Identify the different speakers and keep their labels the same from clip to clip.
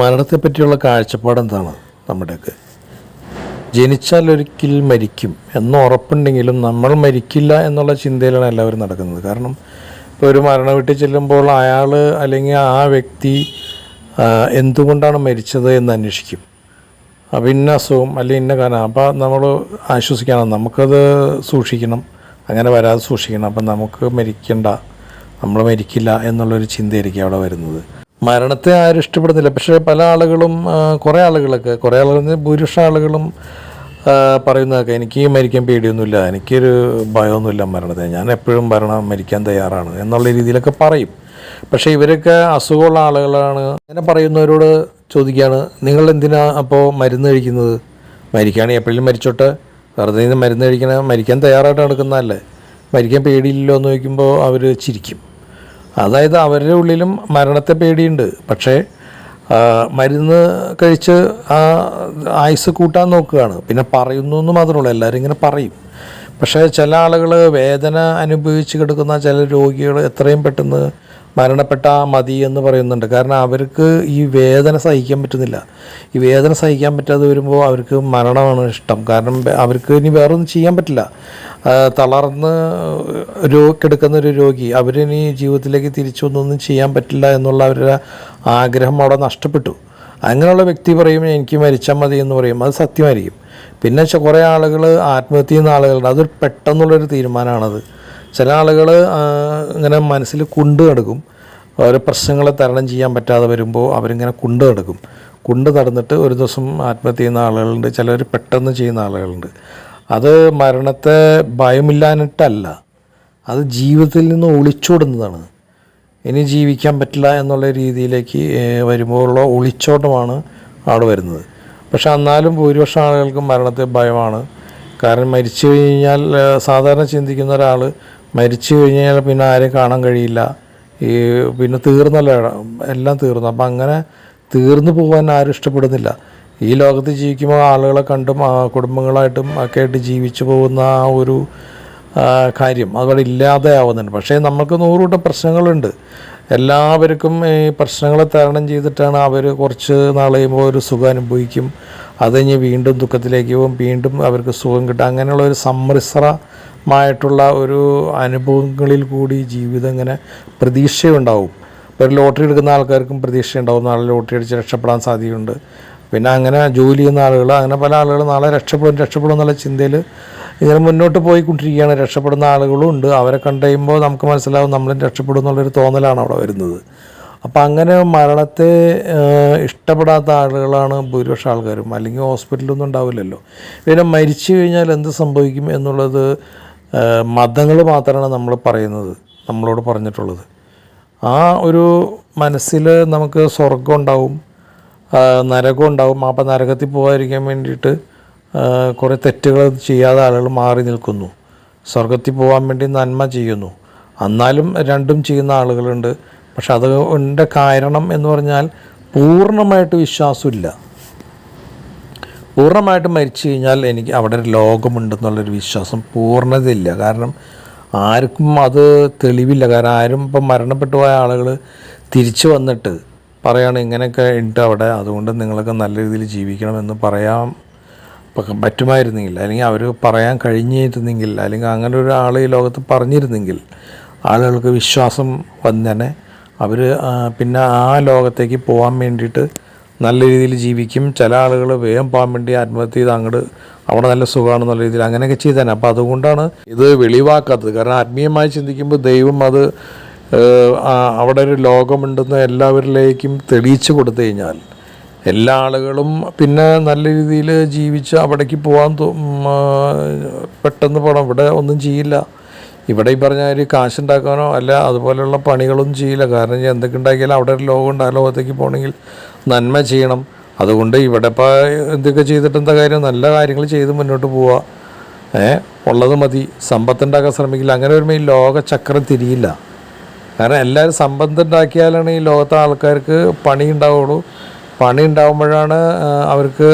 Speaker 1: മരണത്തെ പറ്റിയുള്ള കാഴ്ചപ്പാട് എന്താണ് നമ്മുടെയൊക്കെ? ജനിച്ചാൽ ഒരിക്കൽ മരിക്കും എന്ന് ഉറപ്പുണ്ടെങ്കിലും നമ്മൾ മരിക്കില്ല എന്നുള്ള ചിന്തയിലാണ് എല്ലാവരും നടക്കുന്നത്. കാരണം ഇപ്പോൾ ഒരു മരണ വീട്ടിൽ ചെല്ലുമ്പോൾ അയാൾ അല്ലെങ്കിൽ ആ വ്യക്തി എന്തുകൊണ്ടാണ് മരിച്ചത് എന്ന് അന്വേഷിക്കും. അപ്പോൾ ഇന്ന അസുഖം അല്ലെങ്കിൽ ഇന്ന കാരണം. അപ്പോൾ നമ്മൾ ആശ്വസിക്കണം നമുക്കത് സൂക്ഷിക്കണം അങ്ങനെ വരാതെ സൂക്ഷിക്കണം. അപ്പം നമുക്ക് മരിക്കണ്ട നമ്മൾ മരിക്കില്ല എന്നുള്ളൊരു ചിന്തയായിരിക്കും അവിടെ വരുന്നത്. മരണത്തെ ആരും ഇഷ്ടപ്പെടുന്നില്ല. പക്ഷേ പല ആളുകളും കുറേ ആളുകളൊക്കെ കുറേ ആളുകൾ ഭൂരിപക്ഷ ആളുകളും പറയുന്നതൊക്കെ എനിക്ക് മരിക്കാൻ പേടിയൊന്നുമില്ല. എനിക്കൊരു ഭയമൊന്നുമില്ല മരണത്തെ ഞാൻ എപ്പോഴും മരണം മരിക്കാൻ തയ്യാറാണ് എന്നുള്ള രീതിയിലൊക്കെ പറയും. പക്ഷേ ഇവരൊക്കെ അസുഖമുള്ള ആളുകളാണ്. അങ്ങനെ പറയുന്നവരോട് ചോദിക്കുകയാണ് നിങ്ങൾ എന്തിനാ അപ്പോൾ മരുന്ന് കഴിക്കുന്നത്? മരിക്കുകയാണെങ്കിൽ എപ്പോഴും മരിച്ചോട്ടെ? വെറുതെ മരുന്ന് കഴിക്കണ മരിക്കാൻ തയ്യാറായിട്ട് നടക്കുന്നതല്ലേ മരിക്കാൻ പേടിയില്ലല്ലോ? എന്ന് ചോദിക്കുമ്പോൾ അവർ ചിരിക്കും. അതായത് അവരുടെ ഉള്ളിലും മരണത്തെ പേടിയുണ്ട്. പക്ഷേ മരുന്ന് കഴിച്ച് ആ ആയുസ് കൂട്ടാൻ നോക്കുകയാണ്. പിന്നെ പറയുന്നു എന്ന് മാത്രമേ എല്ലാവരും ഇങ്ങനെ പറയും. പക്ഷേ ചില ആളുകൾ വേദന അനുഭവിച്ച് കിടക്കുന്ന ചില രോഗികൾ എത്രയും പെട്ടെന്ന് മരണപ്പെട്ട മതി എന്ന് പറയുന്നുണ്ട്. കാരണം അവർക്ക് ഈ വേദന സഹിക്കാൻ പറ്റുന്നില്ല. ഈ വേദന സഹിക്കാൻ പറ്റാതെ വരുമ്പോൾ അവർക്ക് മരണമാണ് ഇഷ്ടം. കാരണം അവർക്ക് ഇനി വേറൊന്നും ചെയ്യാൻ പറ്റില്ല. തളർന്ന് രോ കിടക്കുന്ന ഒരു രോഗി അവരിനി ജീവിതത്തിലേക്ക് തിരിച്ചൊന്നും ചെയ്യാൻ പറ്റില്ല എന്നുള്ള അവരുടെ ആഗ്രഹം അവിടെ നഷ്ടപ്പെട്ടു. അങ്ങനെയുള്ള വ്യക്തി പറയും എനിക്ക് മരിച്ചാൽ മതി എന്ന് പറയും. അത് സത്യമായിരിക്കും. പിന്നെ കുറേ ആളുകൾ ആത്മഹത്യ ചെയ്യുന്ന ആളുകളുണ്ട്. അതൊരു പെട്ടെന്നുള്ളൊരു തീരുമാനമാണത്. ചില ആളുകൾ ഇങ്ങനെ മനസ്സിൽ കുണ്ട് നടക്കും ഓരോ പ്രശ്നങ്ങളെ തരണം ചെയ്യാൻ പറ്റാതെ വരുമ്പോൾ അവരിങ്ങനെ കുണ്ട് നടക്കും കുണ്ട് നടന്നിട്ട് ഒരു ദിവസം ആത്മഹത്യ ചെയ്യുന്ന ആളുകളുണ്ട് ചിലർ പെട്ടെന്ന് ചെയ്യുന്ന ആളുകളുണ്ട്. അത് മരണത്തെ ഭയമില്ലാനിട്ടല്ല അത് ജീവിതത്തിൽ നിന്ന് ഒളിച്ചോടുന്നതാണ്. ഇനി ജീവിക്കാൻ പറ്റില്ല എന്നുള്ള രീതിയിലേക്ക് വരുമ്പോഴുള്ള ഒളിച്ചോട്ടമാണ് അവിടെ വരുന്നത്. പക്ഷെ എന്നാലും ഭൂരിപക്ഷം ആളുകൾക്കും മരണത്തെ ഭയമാണ്. കാരണം മരിച്ചു കഴിഞ്ഞാൽ സാധാരണ ചിന്തിക്കുന്ന ഒരാൾ മരിച്ചു കഴിഞ്ഞാൽ പിന്നെ ആരെയും കാണാൻ കഴിയില്ല. ഈ പിന്നെ തീർന്നല്ലോ എല്ലാം തീർന്നു. അപ്പം അങ്ങനെ തീർന്നു പോകാൻ ആരും ഇഷ്ടപ്പെടുന്നില്ല. ഈ ലോകത്ത് ജീവിക്കുമ്പോൾ ആളുകളെ കണ്ടും കുടുംബങ്ങളായിട്ടും ഒക്കെ ആയിട്ട് ജീവിച്ചു പോകുന്ന ആ ഒരു കാര്യം അതവിടെ ഇല്ലാതെ ആവുന്നുണ്ട് പക്ഷേ നമുക്ക് നൂറുകൂട്ടം പ്രശ്നങ്ങളുണ്ട്. എല്ലാവർക്കും ഈ പ്രശ്നങ്ങളെ തരണം ചെയ്തിട്ടാണ് അവർ കുറച്ച് നാൾ കഴിയുമ്പോൾ ഒരു സുഖം അനുഭവിക്കും. അത് കഴിഞ്ഞ് വീണ്ടും ദുഃഖത്തിലേക്ക് പോകും. വീണ്ടും അവർക്ക് സുഖം കിട്ടും. അങ്ങനെയുള്ള ഒരു സമ്മിശ്രമായിട്ടുള്ള ഒരു അനുഭവങ്ങളിൽ കൂടി ജീവിതം ഇങ്ങനെ പ്രതീക്ഷയുണ്ടാവും. ഇപ്പോൾ ഒരു ലോട്ടറി എടുക്കുന്ന ആൾക്കാർക്കും പ്രതീക്ഷയുണ്ടാവും. നാളെ ലോട്ടറി അടിച്ച് രക്ഷപ്പെടാൻ സാധ്യതയുണ്ട്. പിന്നെ അങ്ങനെ ജോലി ചെയ്യുന്ന ആളുകൾ അങ്ങനെ പല ആളുകൾ നാളെ രക്ഷപ്പെടും. രക്ഷപ്പെടും എന്നുള്ള ചിന്തയിൽ ഇങ്ങനെ മുന്നോട്ട് പോയിക്കൊണ്ടിരിക്കുകയാണ്. രക്ഷപ്പെടുന്ന ആളുകളും ഉണ്ട്. അവരെ കണ്ടുകഴിയുമ്പോൾ നമുക്ക് മനസ്സിലാവും നമ്മളും രക്ഷപ്പെടും എന്നുള്ളൊരു തോന്നലാണ് അവിടെ വരുന്നത്. അപ്പം അങ്ങനെ മരണത്തെ ഇഷ്ടപ്പെടാത്ത ആളുകളാണ് ഭൂരിപക്ഷം ആൾക്കാരും. അല്ലെങ്കിൽ ഹോസ്പിറ്റലൊന്നും ഉണ്ടാവില്ലല്ലോ. പിന്നെ മരിച്ചു കഴിഞ്ഞാൽ എന്ത് സംഭവിക്കും എന്നുള്ളത് മതങ്ങൾ മാത്രമാണ് നമ്മൾ പറയുന്നത് നമ്മളോട് പറഞ്ഞിട്ടുള്ളത്. ആ ഒരു മനസ്സിൽ നമുക്ക് സ്വർഗം ഉണ്ടാവും നരകം ഉണ്ടാവും. അപ്പം നരകത്തിൽ പോകാതിരിക്കാൻ വേണ്ടിയിട്ട് കുറേ തെറ്റുകൾ ചെയ്യാതെ ആളുകൾ മാറി നിൽക്കുന്നു. സ്വർഗത്തിൽ പോകാൻ വേണ്ടി നന്മ ചെയ്യുന്നു. എന്നാലും രണ്ടും ചെയ്യുന്ന ആളുകളുണ്ട്. പക്ഷെ അതുകൊണ്ട് കാരണം എന്ന് പറഞ്ഞാൽ പൂർണമായിട്ട് വിശ്വാസമില്ല. പൂർണമായിട്ട് മരിച്ചു കഴിഞ്ഞാൽ എനിക്ക് അവിടെ ഒരു ലോകമുണ്ടെന്നുള്ളൊരു വിശ്വാസം പൂർണതയില്ല. കാരണം ആർക്കും അത് തെളിവില്ല. കാരണം ആരും ഇപ്പം മരണപ്പെട്ടു പോയ ആളുകൾ തിരിച്ചു വന്നിട്ട് പറയാണ് ഇങ്ങനെയൊക്കെ ഉണ്ട് അവിടെ. അതുകൊണ്ട് നിങ്ങളൊക്കെ നല്ല രീതിയിൽ ജീവിക്കണമെന്ന് പറയാം. പറ്റുമായിരുന്നെങ്കിൽ അല്ലെങ്കിൽ അവർ പറയാൻ കഴിഞ്ഞിരുന്നെങ്കിൽ അല്ലെങ്കിൽ അങ്ങനെ ഒരു ആൾ ഈ ലോകത്ത് പറഞ്ഞിരുന്നെങ്കിൽ ആളുകൾക്ക് വിശ്വാസം വന്നേനെ. അവർ പിന്നെ ആ ലോകത്തേക്ക് പോകാൻ വേണ്ടിയിട്ട് നല്ല രീതിയിൽ ജീവിക്കും. ചില ആളുകൾ വേഗം പോകാൻ വേണ്ടി ആത്മഹത്യ ചെയ്ത് അങ്ങോട്ട് അവിടെ നല്ല സുഖമാണെന്നുള്ള രീതിയിൽ അങ്ങനെയൊക്കെ ചെയ്തേനെ. അപ്പോൾ അതുകൊണ്ടാണ് ഇത് വെളിവാക്കാത്തത്. കാരണം ആത്മീയമായി ചിന്തിക്കുമ്പോൾ ദൈവം അത് അവിടെ ഒരു ലോകമുണ്ടെന്ന് എല്ലാവരിലേക്കും തെളിയിച്ചു കൊടുത്തു കഴിഞ്ഞാൽ എല്ലാ ആളുകളും പിന്നെ നല്ല രീതിയിൽ ജീവിച്ച് അവിടേക്ക് പോകാൻ പെട്ടെന്ന് പോകണം ഇവിടെ ഒന്നും ചെയ്യില്ല. ഇവിടെ ഈ പറഞ്ഞ ഒരു കാശുണ്ടാക്കാനോ അല്ല അതുപോലെയുള്ള പണികളൊന്നും ചെയ്യില്ല. കാരണം എന്തൊക്കെ ഉണ്ടാക്കിയാലും അവിടെ ഒരു ലോകം ഉണ്ട്. ആ ലോകത്തേക്ക് പോകണമെങ്കിൽ നന്മ ചെയ്യണം. അതുകൊണ്ട് ഇവിടെ ഇപ്പോൾ എന്തൊക്കെ ചെയ്തിട്ട് എന്താ കാര്യം? നല്ല കാര്യങ്ങൾ ചെയ്ത് മുന്നോട്ട് പോവുക. ഏ ഉള്ളത് മതി. സമ്പത്തുണ്ടാക്കാൻ ശ്രമിക്കില്ല. അങ്ങനെ വരുമ്പോൾ ഈ ലോകചക്രം തിരിയില്ല. കാരണം എല്ലാവരും സമ്പത്ത് ഉണ്ടാക്കിയാലാണ് ഈ ലോകത്തെ ആൾക്കാർക്ക് പണി ഉണ്ടാവുള്ളൂ. പണി ഉണ്ടാകുമ്പോഴാണ് അവർക്ക്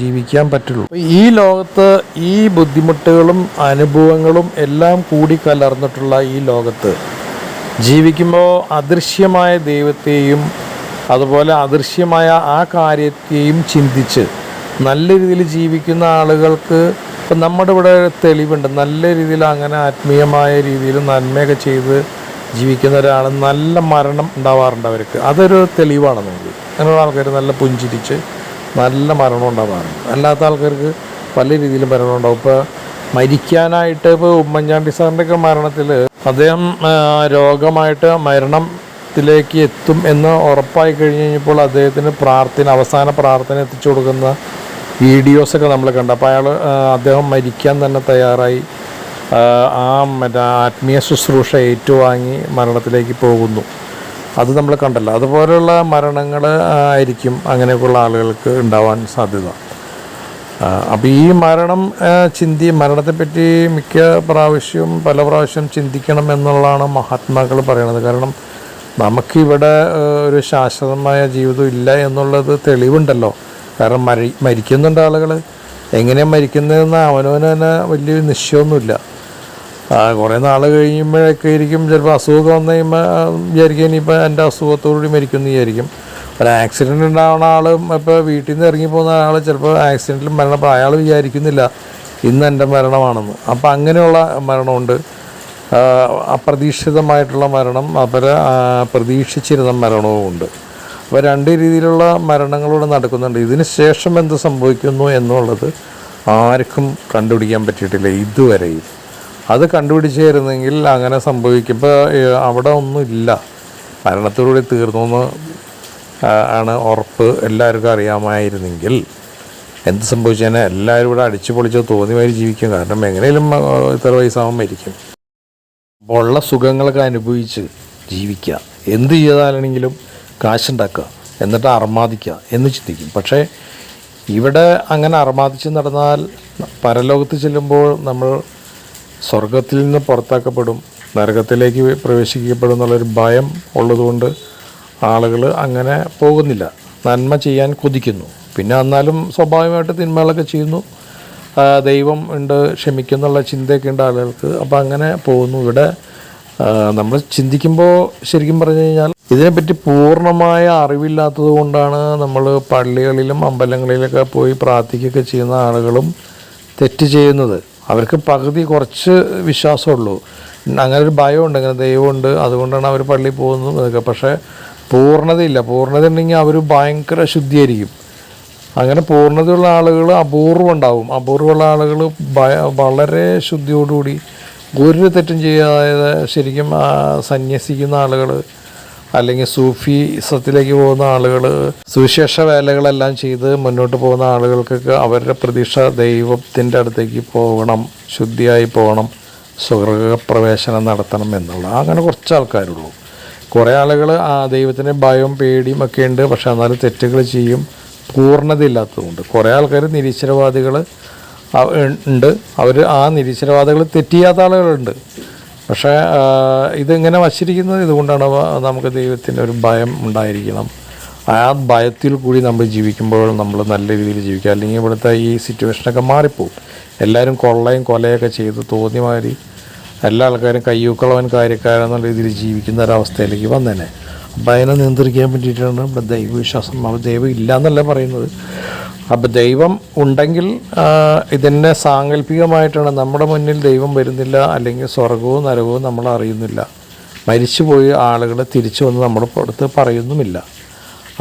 Speaker 1: ജീവിക്കാൻ പറ്റുള്ളൂ. ഈ ലോകത്ത് ഈ ബുദ്ധിമുട്ടുകളും അനുഭവങ്ങളും എല്ലാം കൂടി കലർന്നിട്ടുള്ള ഈ ലോകത്ത് ജീവിക്കുമ്പോൾ അദൃശ്യമായ ദൈവത്തെയും അതുപോലെ അദൃശ്യമായ ആ കാര്യത്തെയും ചിന്തിച്ച് നല്ല രീതിയിൽ ജീവിക്കുന്ന ആളുകൾക്ക് ഇപ്പം നമ്മുടെ ഇവിടെ തെളിവുണ്ട്. നല്ല രീതിയിൽ അങ്ങനെ ആത്മീയമായ രീതിയിൽ നന്മയൊക്കെ ചെയ്ത് ജീവിക്കുന്ന ഒരാൾ നല്ല മരണം ഉണ്ടാവാറുണ്ട് അവർക്ക്. അതൊരു തെളിവാണ് നമുക്ക്. അങ്ങനെയുള്ള ആൾക്കാർ നല്ല പുഞ്ചിരിച്ച് നല്ല മരണം ഉണ്ടാവാറുണ്ട്. അല്ലാത്ത ആൾക്കാർക്ക് പല രീതിയിലും മരണം ഉണ്ടാവും. ഇപ്പോൾ മരിക്കാനായിട്ട് ഇപ്പോൾ ഉമ്മൻചാണ്ടി സാറിന്റെ ഒക്കെ മരണത്തിൽ അദ്ദേഹം രോഗമായിട്ട് മരണത്തിലേക്ക് എത്തും എന്ന് ഉറപ്പായി കഴിഞ്ഞ് കഴിഞ്ഞപ്പോൾ അദ്ദേഹത്തിന് പ്രാർത്ഥന അവസാന പ്രാർത്ഥന എത്തിച്ചു കൊടുക്കുന്ന വീഡിയോസൊക്കെ നമ്മൾ കണ്ടു. അപ്പോൾ അയാൾ അദ്ദേഹം മരിക്കാൻ തന്നെ തയ്യാറായി. ആ, മറ്റേ ആത്മീയ ശുശ്രൂഷ ഏറ്റുവാങ്ങി മരണത്തിലേക്ക് പോകുന്നു. അത് നമ്മൾ കണ്ടല്ലോ. അതുപോലെയുള്ള മരണങ്ങൾ ആയിരിക്കും അങ്ങനെയൊക്കെയുള്ള ആളുകൾക്ക് ഉണ്ടാവാൻ സാധ്യത. അപ്പോൾ ഈ മരണം ചിന്തി മരണത്തെപ്പറ്റി മിക്ക പ്രാവശ്യവും പല പ്രാവശ്യം ചിന്തിക്കണം എന്നുള്ളതാണ് മഹാത്മാക്കൾ പറയണത്. കാരണം നമുക്കിവിടെ ഒരു ശാശ്വതമായ ജീവിതം ഇല്ല എന്നുള്ളത് തെളിവുണ്ടല്ലോ. കാരണം മരി മരിക്കുന്നുണ്ട് ആളുകൾ എങ്ങനെയാണ് മരിക്കുന്നതെന്ന് അവനവന് തന്നെ വലിയൊരു നിശ്ചയമൊന്നുമില്ല. കുറേ നാൾ കഴിയുമ്പോഴൊക്കെ ഇരിക്കും. ചിലപ്പോൾ അസുഖമൊക്കെ വന്നു കഴിയുമ്പോൾ വിചാരിക്കും ഇനിയിപ്പോൾ എന്റെ അസുഖത്തോടുകൂടി മരിക്കുമെന്ന് വിചാരിക്കും. ഒരു ആക്സിഡന്റ് ഉണ്ടാവുന്ന ആളും ഇപ്പോൾ വീട്ടിൽ നിന്ന് ഇറങ്ങി പോകുന്ന ആൾ ചിലപ്പോൾ ആക്സിഡന്റിൽ മരണപ്പോൾ അയാൾ വിചാരിക്കുന്നില്ല ഇന്ന് എന്റെ മരണമാണെന്ന്. അപ്പോൾ അങ്ങനെയുള്ള മരണമുണ്ട്. അപ്രതീക്ഷിതമായിട്ടുള്ള മരണം ആ, പ്രതീക്ഷിച്ചിരുന്ന മരണവും ഉണ്ട്. അപ്പോൾ രണ്ട് രീതിയിലുള്ള മരണങ്ങളൂടെ നടക്കുന്നുണ്ട്. ഇതിന് ശേഷം എന്ത് സംഭവിക്കുന്നു എന്നുള്ളത് ആർക്കും കണ്ടുപിടിക്കാൻ പറ്റിയിട്ടില്ല ഇതുവരെയും. അത് കണ്ടുപിടിച്ചായിരുന്നെങ്കിൽ അങ്ങനെ സംഭവിക്കും ഇപ്പോൾ അവിടെ ഒന്നും ഇല്ല. മരണത്തോടുകൂടി തീർന്നു എന്ന് ആണ് ഉറപ്പ് എല്ലാവർക്കും അറിയാമായിരുന്നെങ്കിൽ എന്ത് സംഭവിച്ചാൽ എല്ലാവരും ഇവിടെ അടിച്ചു പൊളിച്ചോ തോന്നിയമാതിരി ജീവിക്കും. കാരണം എങ്ങനെയും ഇത്ര വയസ്സാകുമ്പോൾ മരിക്കും. ഉള്ള സുഖങ്ങളൊക്കെ അനുഭവിച്ച് ജീവിക്കുക. എന്ത് ചെയ്താലാണെങ്കിലും കാശുണ്ടാക്കുക എന്നിട്ട് അർമാദിക്കുക എന്ന് ചിന്തിക്കും. പക്ഷേ ഇവിടെ അങ്ങനെ അർമാദിച്ച് നടന്നാൽ പരലോകത്ത് ചെല്ലുമ്പോൾ നമ്മൾ സ്വർഗത്തിൽ നിന്ന് പുറത്താക്കപ്പെടും നരകത്തിലേക്ക് പ്രവേശിക്കപ്പെടും എന്നുള്ളൊരു ഭയം ഉള്ളതുകൊണ്ട് ആളുകൾ അങ്ങനെ പോകുന്നില്ല. നന്മ ചെയ്യാൻ കൊതിക്കുന്നു. പിന്നെ എന്നാലും സ്വാഭാവികമായിട്ട് തിന്മകളൊക്കെ ചെയ്യുന്നു. ദൈവം ഉണ്ട് ക്ഷമിക്കുന്നുള്ള ചിന്തയൊക്കെ ഉണ്ട് ആളുകൾക്ക്. അപ്പോൾ അങ്ങനെ പോകുന്നു. ഇവിടെ നമ്മൾ ചിന്തിക്കുമ്പോൾ ശരിക്കും പറഞ്ഞു കഴിഞ്ഞാൽ ഇതിനെപ്പറ്റി പൂർണമായ അറിവില്ലാത്തത് കൊണ്ടാണ് നമ്മൾ പള്ളികളിലും അമ്പലങ്ങളിലൊക്കെ പോയി പ്രാർത്ഥിക്കുകയൊക്കെ ചെയ്യുന്ന ആളുകളും തെറ്റ് ചെയ്യുന്നത്. അവർക്ക് പകുതി കുറച്ച് വിശ്വാസമുള്ളൂ. അങ്ങനെ ഒരു ഭയമുണ്ട് അങ്ങനെ ദൈവമുണ്ട് അതുകൊണ്ടാണ് അവർ പള്ളിയിൽ പോകുന്നത് അതൊക്കെ പക്ഷേ പൂർണതയില്ല. പൂർണത ഉണ്ടെങ്കിൽ അവർ ഭയങ്കര ശുദ്ധിയായിരിക്കും. അങ്ങനെ പൂർണതയുള്ള ആളുകൾ അപൂർവം ഉണ്ടാവും അപൂർവമുള്ള ആളുകൾ ഭയ വളരെ ശുദ്ധിയോടുകൂടി ഒരു തെറ്റും ചെയ്യാതെ ശരിക്കും സന്യസിക്കുന്ന ആളുകൾ അല്ലെങ്കിൽ സൂഫിസത്തിലേക്ക് പോകുന്ന ആളുകൾ സുവിശേഷ വേലകളെല്ലാം ചെയ്ത് മുന്നോട്ട് പോകുന്ന ആളുകൾക്കൊക്കെ അവരുടെ പ്രതീക്ഷ ദൈവത്തിന്റെ അടുത്തേക്ക് പോകണം ശുദ്ധിയായി പോകണം സ്വർഗപ്രവേശനം നടത്തണം എന്നുള്ള. അങ്ങനെ കുറച്ച് ആൾക്കാരുള്ളൂ. കുറേ ആളുകൾ ആ ദൈവത്തിന്റെ ഭയവും പേടിയും ഒക്കെ ഉണ്ട്. പക്ഷെ എന്നാലും തെറ്റുകൾ ചെയ്യും. പൂർണതയില്ലാത്തതുകൊണ്ട്. കുറേ ആൾക്കാർ നിരീശ്വരവാദികൾ ഉണ്ട്. അവർ ആ നിരീശ്വരവാദികൾ തെറ്റിയാത്ത ആളുകളുണ്ട്. പക്ഷേ ഇതിങ്ങനെ വച്ചിരിക്കുന്നത് ഇതുകൊണ്ടാണ് നമുക്ക് ദൈവത്തിന്റെ ഒരു ഭയം ഉണ്ടായിരിക്കണം. ആ ഭയത്തിൽ കൂടി നമ്മൾ ജീവിക്കുമ്പോൾ നമ്മൾ നല്ല രീതിയിൽ ജീവിക്കുക. അല്ലെങ്കിൽ ഇവിടുത്തെ ഈ സിറ്റുവേഷനൊക്കെ മാറിപ്പോവും. എല്ലാവരും കൊള്ളയും കൊലയൊക്കെ ചെയ്ത് തോന്നി മാതിരി എല്ലാ ആൾക്കാരും കയ്യൂക്കളവൻ കാര്യക്കാരെന്നുള്ള രീതിയിൽ ജീവിക്കുന്ന ഒരവസ്ഥയിലേക്ക് വന്നേനെ. അപ്പം അതിനെ നിയന്ത്രിക്കാൻ വേണ്ടിയിട്ടാണ് ഇവിടെ ദൈവവിശ്വാസം. ദൈവം ഇല്ല എന്നല്ല പറയുന്നത്. അപ്പോൾ ദൈവം ഉണ്ടെങ്കിൽ ഇതിന്റെ സാങ്കല്പികമായിട്ടാണ് നമ്മുടെ മുന്നിൽ ദൈവം വരുന്നില്ല അല്ലെങ്കിൽ സ്വർഗവും നരകവും നമ്മൾ അറിയുന്നില്ല. മരിച്ചുപോയി ആളുകൾ തിരിച്ചു വന്ന് നമ്മുടെ അടുത്ത് പറയുന്നുമില്ല.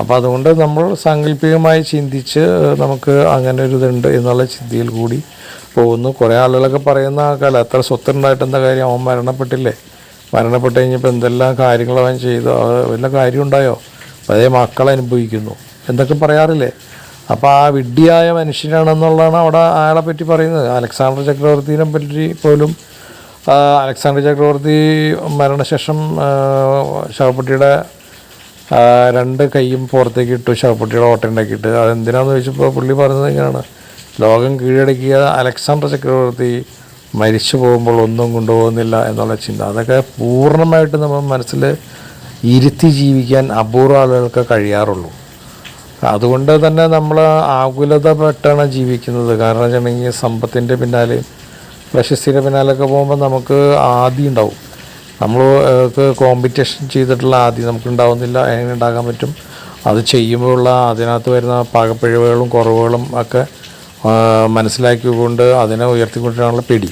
Speaker 1: അപ്പോൾ അതുകൊണ്ട് നമ്മൾ സാങ്കല്പികമായി ചിന്തിച്ച് നമുക്ക് അങ്ങനെ ഒരു ഇതുണ്ട് എന്നുള്ള ചിന്തയിൽ കൂടി പോകുന്നു. കുറേ ആളുകളൊക്കെ പറയുന്ന കാലം എത്ര സ്വത്തുണ്ടായിട്ട് എന്താ കാര്യം? അവൻ മരണപ്പെട്ടില്ലേ? മരണപ്പെട്ട് കഴിഞ്ഞപ്പോൾ എന്തെല്ലാം കാര്യങ്ങൾ അവൻ ചെയ്തു വല്ല കാര്യം ഉണ്ടായോ അതേ മക്കളെ അനുഭവിക്കുന്നു എന്തൊക്കെ പറയാറില്ലേ? അപ്പോൾ ആ വിഡ്ഢിയായ മനുഷ്യനാണെന്നുള്ളതാണ് അവിടെ അയാളെ പറ്റി പറയുന്നത്. അലക്സാണ്ടർ ചക്രവർത്തിനെ പറ്റി പോലും അലക്സാണ്ടർ ചക്രവർത്തി മരണശേഷം ശവപ്പെട്ടിയുടെ രണ്ട് കൈയും പുറത്തേക്ക് ഇട്ടു ശവപ്പെട്ടിയുടെ ഓട്ട ഉണ്ടാക്കിയിട്ട്. അതെന്തിനാന്ന് ചോദിച്ചപ്പോൾ പുള്ളി പറഞ്ഞത് ഇങ്ങനെയാണ്. ലോകം കീഴടക്കിയ അലക്സാണ്ടർ ചക്രവർത്തി മരിച്ചു പോകുമ്പോൾ ഒന്നും കൊണ്ടുപോകുന്നില്ല എന്നുള്ള ചിന്ത. അതൊക്കെ പൂർണമായിട്ട് നമ്മൾ മനസ്സിൽ ഇരുത്തി ജീവിക്കാൻ അപൂർവ ആളുകൾക്ക് കഴിയാറുള്ളൂ. അതുകൊണ്ട് തന്നെ നമ്മൾ ആകുലത പെട്ടാണ് ജീവിക്കുന്നത്. കാരണം വെച്ചിട്ടുണ്ടെങ്കിൽ സമ്പത്തിന്റെ പിന്നാലെ പ്രശസ്തിയുടെ പിന്നാലെയൊക്കെ പോകുമ്പോൾ നമുക്ക് ആദ്യം ഉണ്ടാവും. നമ്മൾ കോമ്പറ്റീഷൻ ചെയ്തിട്ടുള്ള ആദ്യം നമുക്ക് ഉണ്ടാവുന്നില്ല എങ്ങനെ ഉണ്ടാക്കാൻ പറ്റും? അത് ചെയ്യുമ്പോഴുള്ള അതിനകത്ത് വരുന്ന പാകപ്പിഴവുകളും കുറവുകളും ഒക്കെ മനസ്സിലാക്കിക്കൊണ്ട് അതിനെ ഉയർത്തിക്കൊണ്ടിരാനുള്ള പിടി.